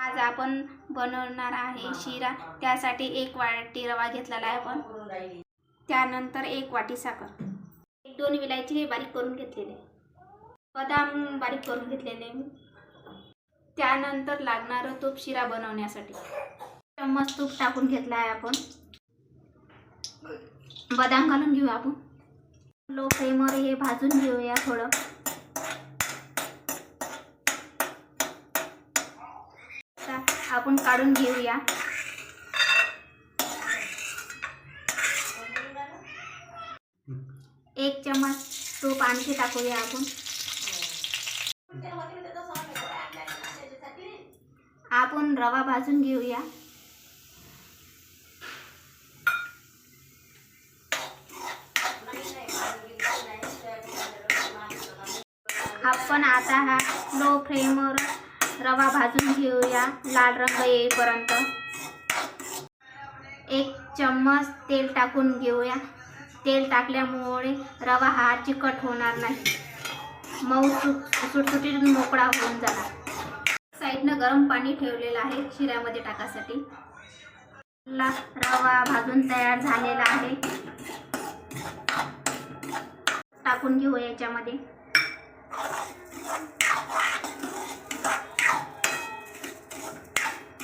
आज आपण बनवणार आहे शिरा. त्यासाठी एक वाटी रवा घेतलेला आहे आपण. त्यानंतर एक वाटी साखर. एक दोन विलायची हे बारीक करून घेतलेले. बदाम बारीक करून घेतलेले त्यानंतर लागणारं तूप शिरा बनवण्यासाठी. चम्मच तूप टाकून घेतला आहे आपण. बदाम घालून घेऊ आपण. लो फ्लेमवर हे भाजून घेऊया थोडं आता आपण काढून घेऊया. एक चमच तूप आणखी टाकूया आपण. आपण रवा भाजून घेऊया. आपण आता हा लो फ्लेमवर रवा भाजून घेऊया लाल रंग येईपर्यंत. एक चम्मच तेल टाकून घेऊया. तेल टाकल्यामुळे रवा हा चिकट होणार नाही. मऊ सुट सुटसुटीत मोकळा होऊन जाणार. साईडनं गरम पाणी ठेवलेलं आहे शिऱ्यामध्ये टाकासाठी. ला रवा भाजून तयार झालेला आहे. टाकून घेऊ याच्यामध्ये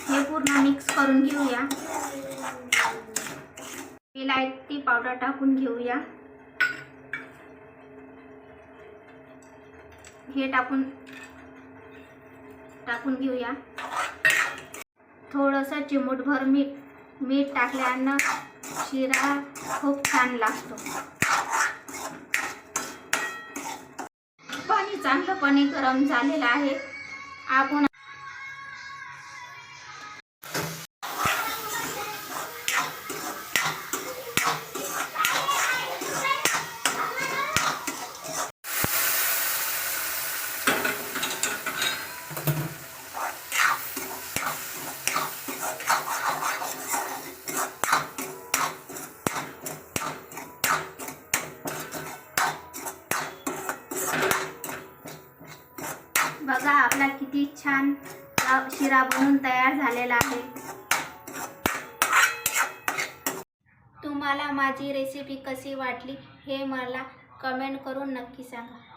हे पूर्ण मिक्स करून घेऊया. इलायची पावडर टाकून घेऊया. हे टाकून टाकून घेऊया. थोडंसं चिमूटभर मीठ मीठ टाकल्यानं शिरा खूप छान लागतो. पाणी चांगलंपणे गरम झालेलं आहे. आपण बघा आपला किती छान शिरा बनून तयार झालेला आहे. तुम्हाला माझी रेसिपी कशी वाटली हे मला कमेंट करून नक्की सांगा.